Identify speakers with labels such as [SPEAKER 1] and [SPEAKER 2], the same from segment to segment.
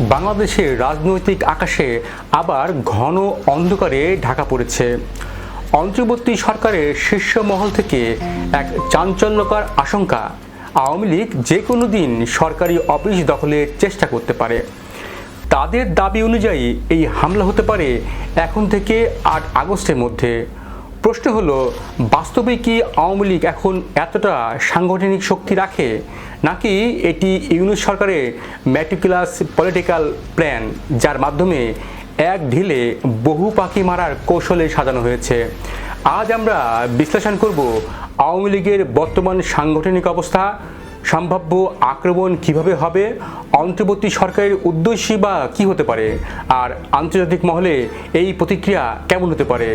[SPEAKER 1] বাংলাদেশের রাজনৈতিক আকাশে আবার ঘন অন্ধকারে ঢাকা পড়েছে। অন্তর্বর্তী সরকারের শীর্ষ মহল থেকে এক চাঞ্চল্যকর আশঙ্কা, আওয়ামী লীগ যে কোনো দিন সরকারি অফিস দখলের চেষ্টা করতে পারে। তাদের দাবি অনুযায়ী এই হামলা হতে পারে এখন থেকে আট আগস্টের মধ্যে। প্রশ্ন হলো, বাস্তবে কি আওয়ামী লীগ এখন এতটা সাংগঠনিক শক্তি রাখে, নাকি এটি ইউনিট সরকারের ম্যাটিকুলাস পলিটিক্যাল প্ল্যান যার মাধ্যমে এক ঢিলে বহু পাখি মারার কৌশলে সাজানো হয়েছে? আজ আমরা বিশ্লেষণ করব আওয়ামী লীগের বর্তমান সাংগঠনিক অবস্থা সম্ভাব্য আক্রমণ কীভাবে হবে, অন্তর্বর্তী সরকারের উদ্দেশ্যই বা কী হতে পারে, আর আন্তর্জাতিক মহলে এই প্রতিক্রিয়া কেমন হতে পারে?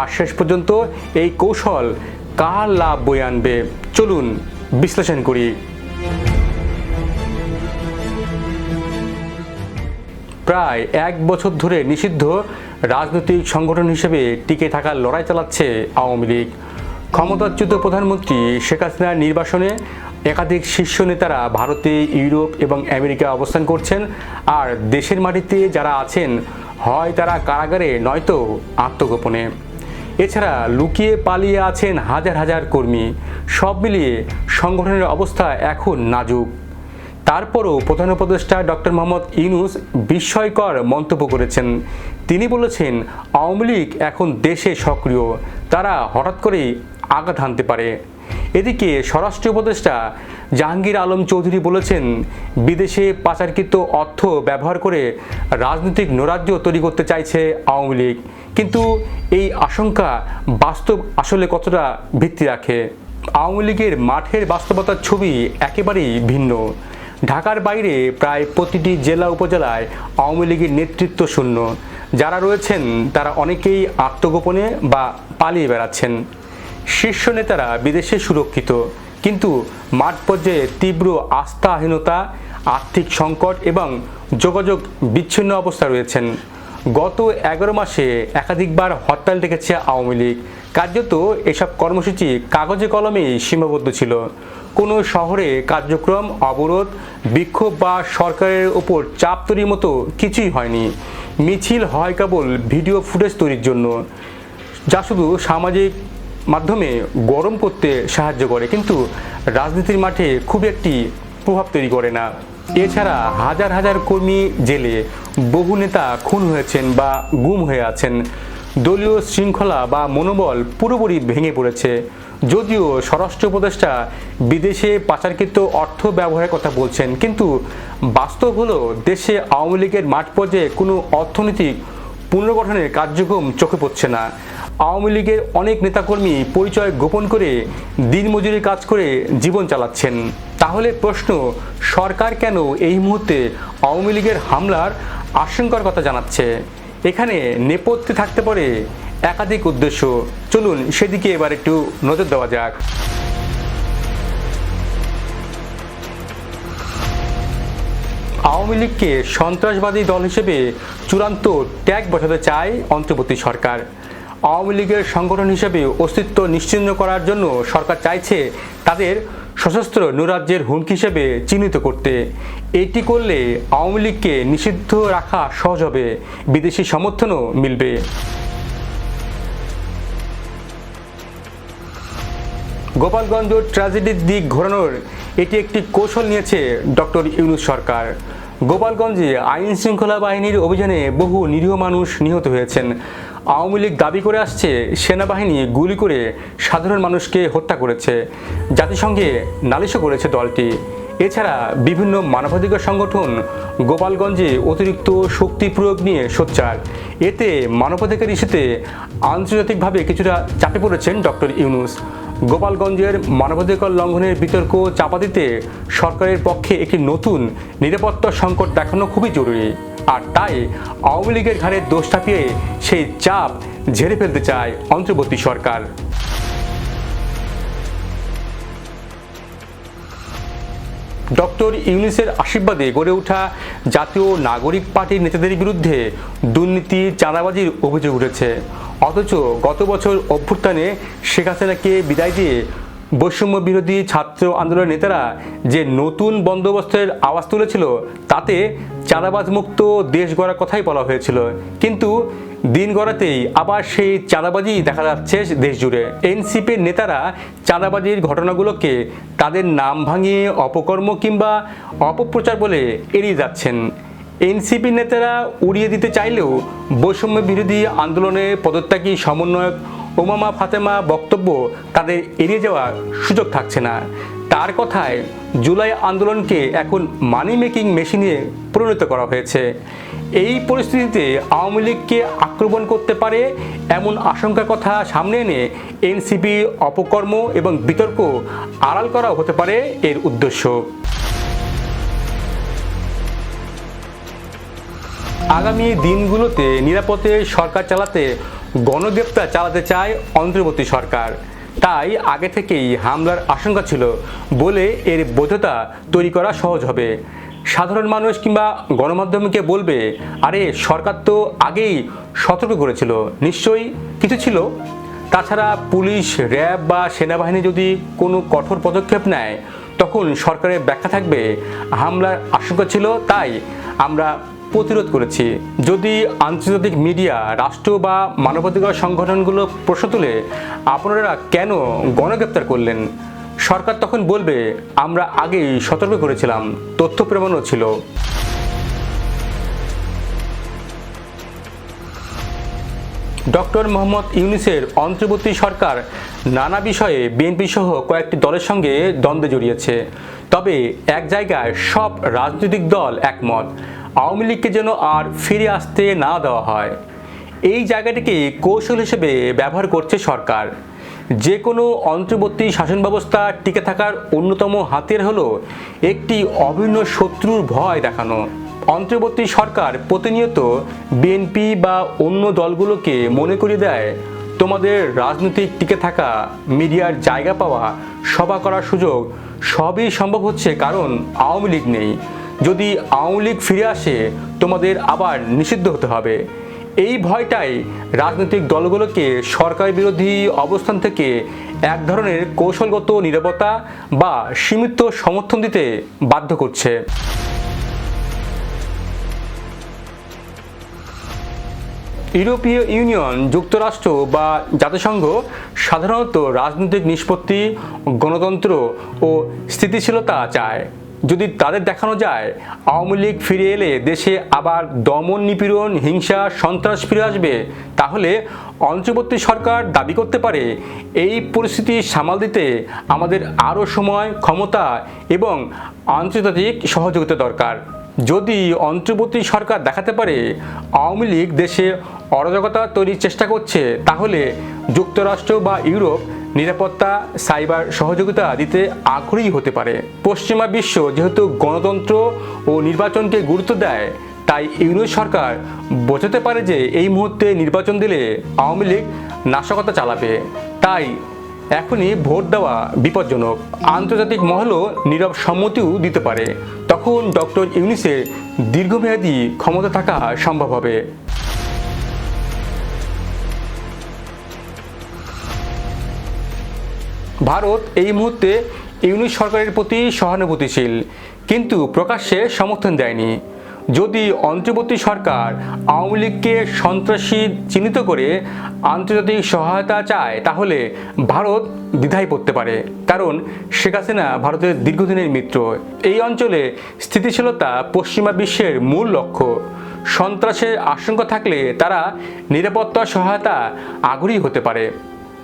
[SPEAKER 1] আর শেষ পর্যন্ত এই কৌশল কার লাভ বয়ে আনবে? চলুন বিশ্লেষণ করি। প্রায় এক বছর ধরে নিষিদ্ধ রাজনৈতিক সংগঠন হিসেবে টিকে থাকার লড়াই চালাচ্ছে আওয়ামী লীগ। ক্ষমতাচ্যুত প্রধানমন্ত্রী শেখ হাসিনার নির্বাসনে একাধিক শীর্ষ নেতারা ভারতে, ইউরোপ এবং আমেরিকা অবস্থান করছেন। আর দেশের মাটিতে যারা আছেন, হয় তারা কারাগারে, নয়তো আত্মগোপনে। এছাড়া লুকিয়ে পালিয়ে আছেন হাজার হাজার কর্মী। সব মিলিয়ে সংগঠনের অবস্থা এখন নাজুক। তারপরও প্রধান উপদেষ্টা ডক্টর মোহাম্মদ ইউনুস বিস্ময়কর মন্তব্য করেছেন। তিনি বলেছেন, আওয়ামী লীগ এখন দেশে সক্রিয়। তারা হঠাৎ করেই আঘাত হানতে পারে। এদিকে স্বরাষ্ট্র উপদেষ্টা জাহাঙ্গীর আলম চৌধুরী বলেছেন, বিদেশে পাচারকৃত অর্থ ব্যবহার করে রাজনৈতিক নৈরাজ্য তৈরি করতে চাইছে আওয়ামী লীগ। কিন্তু এই আশঙ্কা বাস্তব আসলে কতটা ভিত্তি রাখে? আওয়ামী লীগের মাঠের বাস্তবতার ছবি একেবারেই ভিন্ন। ঢাকার বাইরে প্রায় প্রতিটি জেলা উপজেলায় আওয়ামী লীগের নেতৃত্ব শূন্য। যারা রয়েছেন, তারা অনেকেই আত্মগোপনে বা পালিয়ে বেড়াচ্ছেন। শীর্ষ নেতারা বিদেশে সুরক্ষিত। কিন্তু মাঠ পর্যায়ে তীব্র আস্থাহীনতা, আর্থিক সংকট এবং যোগাযোগ বিচ্ছিন্ন অবস্থা রয়েছেন। গত এগারো মাসে একাধিকবার হরতাল ডেকেছে আওয়ামী লীগ। কার্যত এসব কর্মসূচি কাগজে কলমেই সীমাবদ্ধ ছিল। কোনো শহরে কার্যক্রম, অবরোধ, বিক্ষোভ বা সরকারের ওপর চাপ তৈরির মতো কিছুই হয়নি। মিছিল হয় কেবল ভিডিও ফুটেজ তৈরির জন্য। যা শুধু সামাজিক মাধ্যমে গরম করতে সাহায্য করে, কিন্তু রাজনীতির মাঠে খুব একটি প্রভাব তৈরি করে না। এছাড়া হাজার হাজার কর্মী জেলে বহু নেতা খুন হয়েছেন বা গুম হয়ে আছেন। দলীয় শৃঙ্খলা বা মনোবল পুরোপুরি ভেঙে পড়েছে। যদিও স্বরাষ্ট্র উপদেষ্টা বিদেশে পাচারকৃত অর্থ ব্যবহারের কথা বলছেন, কিন্তু বাস্তব হলো দেশে আওয়ামী লীগের মাঠ পর্যায়ে কোনো অর্থনৈতিক পুনর্গঠনের কার্যক্রম চোখে পড়ছে না। আওয়ামী লীগের অনেক নেতাকর্মী পরিচয় গোপন করে দিনমজুরি কাজ করে জীবন চালাচ্ছেন। তাহলে প্রশ্ন, সরকার কেন এই মুহূর্তে আওয়ামী লীগের হামলার আশঙ্কার কথা জানাচ্ছে? এখানে নেপথ্যে থাকতে পারে একাধিক উদ্দেশ্য। চলুন সেদিকে এবার একটু নজর দেওয়া যাক। আওয়ামী লীগকে সন্ত্রাসবাদী দল হিসেবে চূড়ান্ত ট্যাগ বসাতে চায় অন্তর্বর্তী সরকার। আওয়ামী লীগের সংগঠন হিসেবে অস্তিত্ব নিশ্চিহ্ন করার জন্য সরকার চাইছে তাদের সশস্ত্র নৈরাজ্যের হুমকি হিসেবে চিহ্নিত করতে। এটি করলে আওয়ামী লীগকে নিষিদ্ধ রাখা সহজ হবে। বিদেশি সমর্থনও মিলবে। গোপালগঞ্জ ট্র্যাজেডির দিক ঘোরানোর এটি একটি কৌশল নিয়েছে ডক্টর ইউনুস সরকার। গোপালগঞ্জে আইন শৃঙ্খলা বাহিনীর অভিযানে বহু নিরীহ মানুষ নিহত হয়েছেন। আওয়ামী লীগ দাবি করে আসছে, সেনাবাহিনী গুলি করে সাধারণ মানুষকে হত্যা করেছে। জাতিসংঘে নালিশও করেছে দলটি। এছাড়া বিভিন্ন মানবাধিকার সংগঠন গোপালগঞ্জে অতিরিক্ত শক্তি প্রয়োগ নিয়ে সোচ্চার। এতে মানবাধিকার ইস্যুতে আন্তর্জাতিকভাবে কিছুটা চাপে পড়েছেন ডক্টর ইউনুস। গোপালগঞ্জের মানবাধিকার লঙ্ঘনের বিতর্ক চাপা দিতে সরকারের পক্ষে একটি নতুন নিরাপত্তা সংকট দেখানো খুবই জরুরি। আর তাই আওয়ামী লীগের ঘাড়ে দোষ চাপিয়ে সেই চাপ ঝেড়ে ফেলতে চায় অন্তর্বর্তী সরকার। ডক্টর ইউনিসের আশীর্বাদে গড়ে ওঠা জাতীয় নাগরিক পার্টির নেতাদের বিরুদ্ধে দুর্নীতি, চাঁদাবাজির অভিযোগ উঠেছে। অথচ গত বছর অভ্যুত্থানে শেখ হাসিনাকে বিদায় দিয়ে বৈষম্য বিরোধী ছাত্র আন্দোলনের নেতারা যে নতুন বন্দোবস্তের আওয়াজ তুলেছিল, তাতে চাঁদাবাজ মুক্ত দেশ গড়ার কথাই বলা হয়েছিল। কিন্তু দিন গড়াতেই আবার সেই চাঁদাবাজি দেখা যাচ্ছে দেশ জুড়ে। এনসিপির নেতারা চাঁদাবাজির ঘটনাগুলোকে তাদের নাম ভাঙিয়ে অপকর্ম কিংবা অপপ্রচার বলে এড়িয়ে যাচ্ছেন। এনসিপি নেতারা উড়িয়ে দিতে চাইলেও বৈষম্য বিরোধী আন্দোলনে পদত্যাগী সমন্বয়ক ওমামা ফাতেমা বক্তব্য তাদের এড়িয়ে যাওয়ার সুযোগ থাকছে না। তার কথায় জুলাই আন্দোলনকে এখন মানি মেকিং মেশিনে পরিণত করা হয়েছে। এই পরিস্থিতিতে আওয়ামী লীগকে আক্রমণ করতে পারে এমন আশঙ্কার কথা সামনে এনে এনসিপি অপকর্ম এবং বিতর্ক আড়াল করা হতে পারে এর উদ্দেশ্য। আগামী দিনগুলোতে নিরাপদে সরকার চালাতে গণগ্রেপ্তার চালাতে চায় অন্তর্বর্তী সরকার। তাই আগে থেকেই হামলার আশঙ্কা ছিল বলে এর বৈধতা তৈরি করা সহজ হবে। সাধারণ মানুষ কিংবা গণমাধ্যমকে বলবে, আরে, সরকার তো আগেই সতর্ক করেছিল। নিশ্চয়ই কিছু ছিল? তাছাড়া পুলিশ, র্যাব বা সেনাবাহিনী যদি কোনো কঠোর পদক্ষেপ নেয়, তখন সরকারের ব্যাখ্যা থাকবে, হামলার আশঙ্কা ছিল, তাই আমরা প্রতিরোধ করেছি। যদি আন্তর্জাতিক মিডিয়া, রাষ্ট্র বা মানবাধিকার সংগঠনগুলো প্রশ্ন তুলে, আপনারা কেন গণগ্রেপ্তার করলেন? সরকার তখন বলবে, আমরা আগেই সতর্ক করেছিলাম, তথ্য প্রমাণও ছিল। ডক্টর মোহাম্মদ ইউনিসের অন্তর্বর্তী সরকার নানা বিষয়ে বিএনপি সহ কয়েকটি দলের সঙ্গে দ্বন্দ্বে জড়িয়েছে। তবে এক জায়গায় সব রাজনৈতিক দল একমত। আওয়ামী লীগকে যেন আর ফিরে আসতে না দেওয়া হয়। এই জায়গাটিকে কৌশল হিসেবে ব্যবহার করছে সরকার। যে কোনো অন্তর্বর্তী শাসন ব্যবস্থা টিকে থাকার অন্যতম হাতিয়ার হলো একটি অভিন্ন শত্রুর ভয় দেখানো। অন্তর্বর্তী সরকার প্রতিনিয়ত বিএনপি বা অন্য দলগুলোকে মনে করিয়ে দেয়, তোমাদের রাজনৈতিক টিকে থাকা, মিডিয়ার জায়গা পাওয়া, সভা করার সুযোগ সবই সম্ভব হচ্ছে কারণ আওয়ামী লীগ নেই। যদি আওয়ামী লীগ ফিরে আসে, তোমাদের আবার নিষিদ্ধ হতে হবে। এই ভয়টাই রাজনৈতিক দলগুলোকে সরকার বিরোধী অবস্থান থেকে এক ধরনের কৌশলগত নিরাপত্তা বা সীমিত সমর্থন দিতে বাধ্য করছে। ইউরোপীয় ইউনিয়ন, যুক্তরাষ্ট্র বা জাতিসংঘ সাধারণত রাজনৈতিক নিষ্পত্তি, গণতন্ত্র ও স্থিতিশীলতা চায়। যদি তাদের দেখানো যায়, আওয়ামী লীগ ফিরে এলে দেশে আবার দমন নিপীড়ন, হিংসা, সন্ত্রাস ফিরে আসবে, তাহলে অন্তর্বর্তী সরকার দাবি করতে পারে, এই পরিস্থিতি সামাল দিতে আমাদের আরও সময়, ক্ষমতা এবং আন্তর্জাতিক সহযোগিতা দরকার। যদি অন্তর্বর্তী সরকার দেখাতে পারে, আওয়ামী লীগ দেশে অরাজকতা তৈরির চেষ্টা করছে, তাহলে যুক্তরাষ্ট্র বা ইউরোপ নিরাপত্তা, সাইবার সহযোগিতা দিতে আগ্রহী হতে পারে। পশ্চিমা বিশ্ব যেহেতু গণতন্ত্র ও নির্বাচনকে গুরুত্ব দেয়, তাই ইউনিয়ন সরকার বোঝাতে পারে যে এই মুহূর্তে নির্বাচন দিলে আওয়ামী লীগ নাশকতা চালাবে। তাই এখনই ভোট দেওয়া বিপজ্জনক। আন্তর্জাতিক মহলও নীরব সম্মতিও দিতে পারে। তখন ডক্টর ইউনিসের দীর্ঘমেয়াদী ক্ষমতা থাকা সম্ভব হবে। ভারত এই মুহূর্তে ইউনিট সরকারের প্রতি সহানুভূতিশীল, কিন্তু প্রকাশ্যে সমর্থন দেয়নি। যদি অন্তর্বর্তী সরকার আওয়ামী লীগকে সন্ত্রাসী চিহ্নিত করে আন্তর্জাতিক সহায়তা চায়, তাহলে ভারত দ্বিধায় পড়তে পারে। কারণ শেখ হাসিনা ভারতের দীর্ঘদিনের মিত্র। এই অঞ্চলে স্থিতিশীলতা পশ্চিমা বিশ্বের মূল লক্ষ্য। সন্ত্রাসের আশঙ্কা থাকলে তারা নিরাপত্তা সহায়তা আগ্রহী হতে পারে।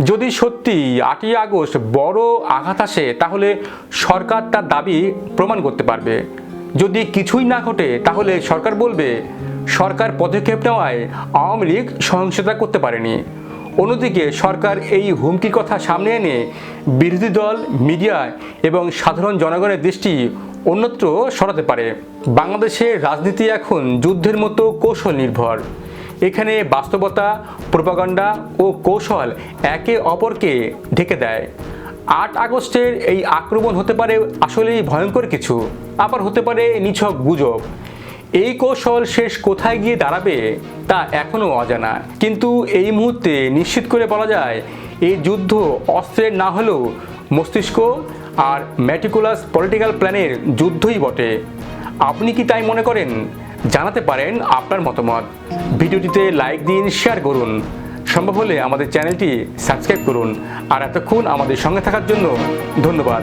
[SPEAKER 1] যদি সত্যি আটই আগস্ট বড় আঘাত আসে, তাহলে সরকার তার দাবি প্রমাণ করতে পারবে। যদি কিছুই না ঘটে, তাহলে সরকার বলবে, সরকার পদক্ষেপ নেওয়ায় আওয়ামী লীগ সহিংসতা করতে পারেনি। অন্যদিকে সরকার এই হুমকির কথা সামনে এনে বিরোধী দল, মিডিয়া এবং সাধারণ জনগণের দৃষ্টি অন্যত্র সরাতে পারে। বাংলাদেশের রাজনীতি এখন যুদ্ধের মতো কৌশল নির্ভর। এখানে বাস্তবতা, প্রপাগান্ডা ও কৌশল একে অপরকে ঢেকে দেয়। আট আগস্টের এই আক্রমণ হতে পারে আসলেই ভয়ঙ্কর কিছু, আবার হতে পারে নিছক গুজব। এই কৌশল শেষ কোথায় গিয়ে দাঁড়াবে তা এখনও অজানা। কিন্তু এই মুহূর্তে নিশ্চিত করে বলা যায় এই যুদ্ধ অস্ত্রের না হলেও মস্তিষ্ক আর ম্যাটিকুলাস পলিটিক্যাল প্ল্যানের যুদ্ধই বটে। আপনি কি তাই মনে করেন? জানাতে পারেন আপনার মতামত। ভিডিওটিতে লাইক দিন শেয়ার করুন। সম্ভব হলে আমাদের চ্যানেলটি সাবস্ক্রাইব করুন। আর এতক্ষণ আমাদের সঙ্গে থাকার জন্য ধন্যবাদ।